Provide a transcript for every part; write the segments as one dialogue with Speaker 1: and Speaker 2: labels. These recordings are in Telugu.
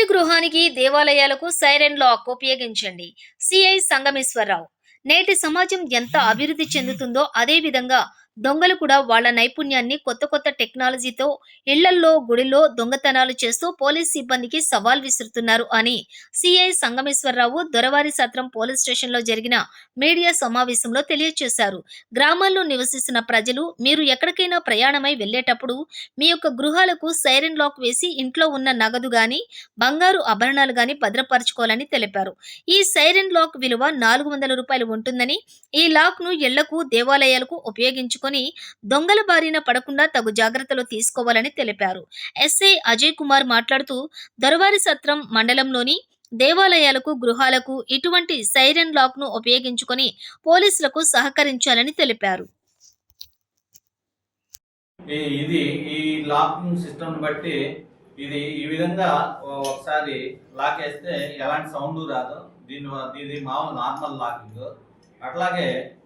Speaker 1: ప్రతి గృహానికి దేవాలయాలకు సైరన్ లాక్ ఉపయోగించండి సిఐ సంగమేశ్వరరావు నేటి సమాజం ఎంత అభివృద్ధి చెందుతుందో అదే విధంగా దొంగలు కూడా వాళ్ళ నైపుణ్యాన్ని కొత్త కొత్త టెక్నాలజీతో ఇళ్ళల్లో గుడిలో దొంగతనాలు చేస్తూ పోలీస్ సిబ్బందికి సవాల్ విసురుతున్నారు అని సిఐ సంగమేశ్వరరావు దొరవారి సత్రం పోలీస్ స్టేషన్లో జరిగిన మీడియా సమావేశంలో తెలియజేశారు గ్రామాల్లో నివసిస్తున్న ప్రజలు మీరు ఎక్కడికైనా ప్రయాణమై వెళ్ళేటప్పుడు మీ యొక్క గృహాలకు సైరన్ లాక్ వేసి ఇంట్లో ఉన్న నగదు గాని బంగారు ఆభరణాలు గాని భద్రపరచుకోవాలని తెలిపారు. ఈ సైరన్ లాక్ విలువ నాలుగు వందల రూపాయలు ఉంటుందని ఈ లాక్ను ఇళ్ళకు దేవాలయాలకు ఉపయోగించుకొని దొంగల బారిన పడకుండా తగు జాగ్రత్తలు తీసుకోవాలని తెలిపారు. ఎస్ఐ అజయ్ కుమార్ మాట్లాడుతూ దొరవారి సత్రం మండలంలోని దేవాలయాలకు గృహాలకు ఇటువంటి సైరన్ లాక్ను ఉపయోగించుకొని పోలీసులకు సహకరించాలని తెలిపారు.
Speaker 2: ఇది ఈ లాకింగ్ సిస్టమ్ బట్టి ఇది ఈ విధంగా ఒకసారి లాక్ వేస్తే ఎలాంటి సౌండ్ రాదు. దీని వ- ఇది మామూలు నార్మల్ లాకింగ్. అట్లాగే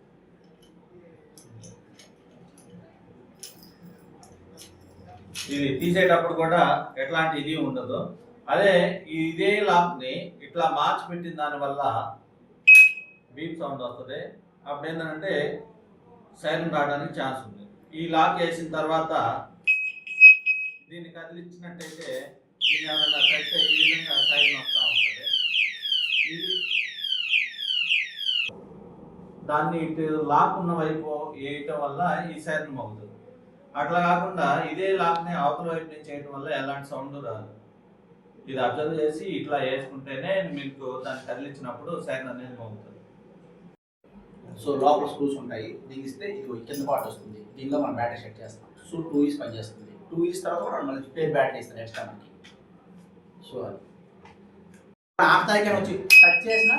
Speaker 2: ఇది తీసేటప్పుడు కూడా ఎట్లాంటి ఇది ఉండదు. అదే ఇదే లాక్ని ఇట్లా మార్చి పెట్టిన దానివల్ల బీప్ సౌండ్ వస్తుంది. అప్పుడు ఏంటంటే సైలెంట్ రావడానికి ఛాన్స్ ఉంది. ఈ లాక్ వేసిన తర్వాత దీన్ని కదిలించినట్టయితే దీన్ని ఏమైనా కడితే ఈ విధంగా సైలెంట్ వస్తూ ఉంటుంది. ఇది దాన్ని ఇటు లాక్ ఉన్న వైపు వేయటం వల్ల ఈ సైరన్ అవుతుంది అట్లా కాకుండా ఇదే లాక్ని అవతల వైపు నుంచి చేయటం వల్ల ఎలాంటి సౌండ్ రాదు. ఇది అబ్జర్వ్ చేసి ఇట్లా వేసుకుంటేనే మీకు దాన్ని కదిలించినప్పుడు సైన్ అనేది మోగుతుంది.
Speaker 3: సో లోపల స్క్రూస్ ఉంటాయి. దిగిస్తే ఇది కింద పాటు వస్తుంది. దీనిలో మనం బ్యాటరీ సెట్ చేస్తాం. సో టూ ఇయర్స్ పనిచేస్తుంది టూ ఇయర్స్ తర్వాత కూడా మళ్ళీ రిపేర్ బ్యాటరీ ఇస్తాం ఎక్స్ట్రా మనకి. సో అది. ఆపుతాయికి వచ్చి టచ్ చేసినా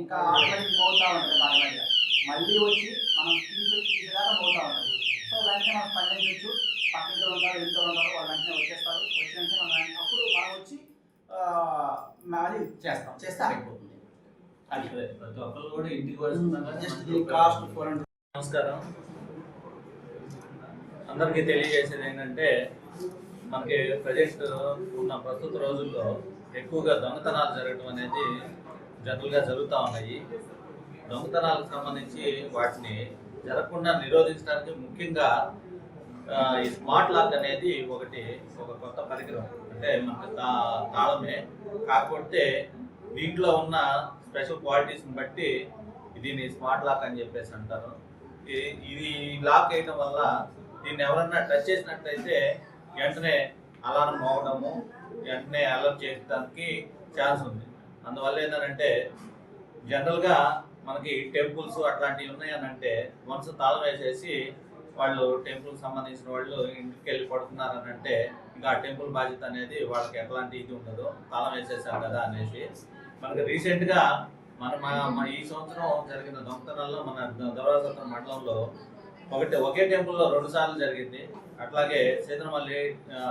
Speaker 3: ఇంకా ఆటోమేటిక్ పోతా ఉంటుంది మళ్ళీ వచ్చి మనం కీ పెట్టి తీసేదాకా ఉంటుంది. సో వెంటనే మనం స్పందించవచ్చు పక్కన ఉంటారు ఇంట్లో ఉంటారు వాళ్ళు వెంటనే వచ్చేస్తారు. వచ్చిన వెంటనే అప్పుడు మనం వచ్చి అది చేస్తాం. చేస్తే. ఆగిపోతుంది అది.
Speaker 2: ప్రతి ఒక్కరు కూడా ఇంటికి
Speaker 3: దీని కాస్ట్ ఫోర్ హండ్రెడ్.
Speaker 2: నమస్కారం. అందరికీ తెలియజేసేది ఏంటంటే మనకి ప్రజెంట్ ఉన్న ప్రస్తుత రోజుల్లో ఎక్కువగా దొంగతనాలు జరగడం అనేది జనరల్గా జరుగుతూ ఉన్నాయి. దొంగతనాలకు సంబంధించి వాటిని జరగకుండా నిరోధించడానికి ముఖ్యంగా ఈ స్మార్ట్ లాక్ అనేది ఒకటి ఒక కొత్త పరికరం. అంటే మనకు తా తాళమే. కాకపోతే దీంట్లో ఉన్న స్పెషల్ క్వాలిటీస్ని బట్టి దీన్ని స్మార్ట్ లాక్ అని చెప్పేసి అంటారు. ఈ- ఇది లాక్ వేయడం వల్ల దీన్ని ఎవరన్నా టచ్ చేసినట్టయితే వెంటనే అలారం మోగడము వెంటనే అలర్ట్ చేయడానికి ఛాన్స్ ఉంది. అందువల్ల ఏంటంటే జనరల్గా మనకి టెంపుల్స్ అట్లాంటివి ఉన్నాయనంటే వన్స్ తాళం వేసేసి వాళ్ళు టెంపుల్ సంబంధించిన వాళ్ళు ఇంటికి వెళ్ళి పడుతున్నారని అంటే ఇంకా ఆ టెంపుల్ బాధ్యత అనేది వాళ్ళకి ఎట్లాంటి ఇది ఉండదు. తాళం వేసేసాం కదా అనేసి. మనకి రీసెంట్గా మన మా- ఈ సంవత్సరం జరిగిన దొంగతనాల్లో మన దొరవసత్రం మండలంలో ఒకటి ఒకే టెంపుల్లో రెండు సార్లు జరిగింది. అట్లాగే సీతనమల్లి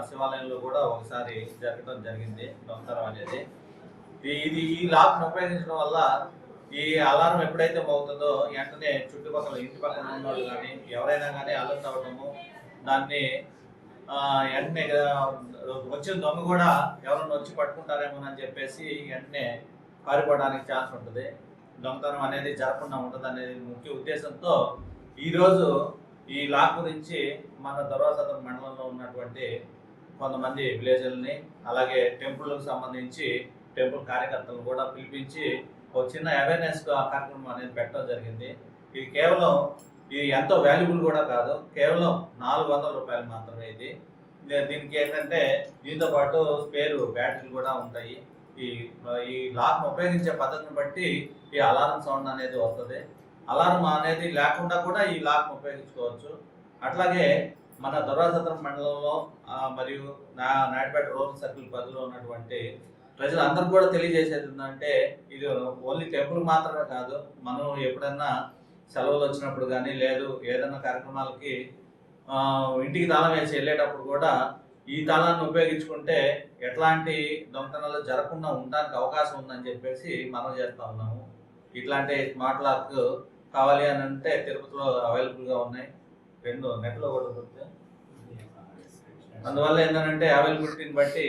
Speaker 2: శివాలయంలో కూడా ఒకసారి జరగడం జరిగింది దొంగతనం అనేది. ఇది ఈ లాక్ను ఉపయోగించడం వల్ల ఈ అలారం ఎప్పుడైతే మోగుతుందో వెంటనే చుట్టుపక్కల ఇంటి పక్కన ఉన్న వాళ్ళు కానీ ఎవరైనా కానీ అలర్ట్ అవ్వడము దాన్ని వెంటనే వచ్చిన దొంగ కూడా ఎవరన్నా వచ్చి పట్టుకుంటారేమో అని చెప్పేసి వెంటనే పారిపోవడానికి ఛాన్స్ ఉంటుంది. దొంగతనం అనేది జరగకుండా ఉంటుంది అనేది ముఖ్య ఉద్దేశంతో ఈరోజు ఈ లాక్ గురించి మన దొరవసతం మండలంలో ఉన్నటువంటి కొంతమంది విలేజర్ని అలాగే టెంపుల్కి సంబంధించి టెంపుల్ కార్యకర్తలను కూడా పిలిపించి ఒక చిన్న అవేర్నెస్ ఆ కార్యక్రమం అనేది పెట్టడం జరిగింది. ఇది కేవలం ఇది ఎంతో వాల్యుబుల్ కూడా కాదు. కేవలం నాలుగు వందల రూపాయలు మాత్రమే ఇది. దీనికి ఏంటంటే దీంతో పాటు స్పేర్ బ్యాటరీలు కూడా ఉంటాయి. ఈ ఈ లాక్ ఉపయోగించే పద్ధతిని బట్టి ఈ అలారం సౌండ్ అనేది వస్తుంది. అలారం అనేది లేకుండా కూడా ఈ లాక్ ఉపయోగించుకోవచ్చు. అట్లాగే మన దొరాసత్రం మండలంలో మరియు నా నాయుడుపేట రూరల్ సర్కిల్ పరిధిలో ఉన్నటువంటి ప్రజలందరూ కూడా తెలియజేసేది ఏంటంటే ఇది ఓన్లీ టెంపుల్ మాత్రమే కాదు మనం ఎప్పుడన్నా సెలవులు వచ్చినప్పుడు కానీ లేదు ఏదైనా కార్యక్రమాలకి ఇంటికి తాళం వేసి వెళ్ళేటప్పుడు కూడా ఈ తాళాన్ని ఉపయోగించుకుంటే ఎట్లాంటి దొంగతనాలు జరగకుండా ఉండడానికి అవకాశం ఉందని చెప్పేసి మనం చేస్తా ఉన్నాము. ఇట్లాంటి స్మార్ట్ లాక్ కావాలి అని అంటే తిరుపతిలో అవైలబుల్గా ఉన్నాయి. రెండు నెట్లో కూడా అందువల్ల ఏంటంటే అవైలబిలిటీని బట్టి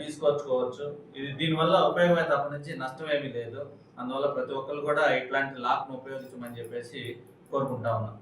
Speaker 2: తీసుకొచ్చుకోవచ్చు ఇది దీనివల్ల ఉపయోగమే తప్ప నుంచి నష్టం ఏమీ లేదు. అందువల్ల ప్రతి ఒక్కరు కూడా ఇట్లాంటి లాక్ను ఉపయోగించమని చెప్పేసి కోరుకుంటా ఉన్నాం.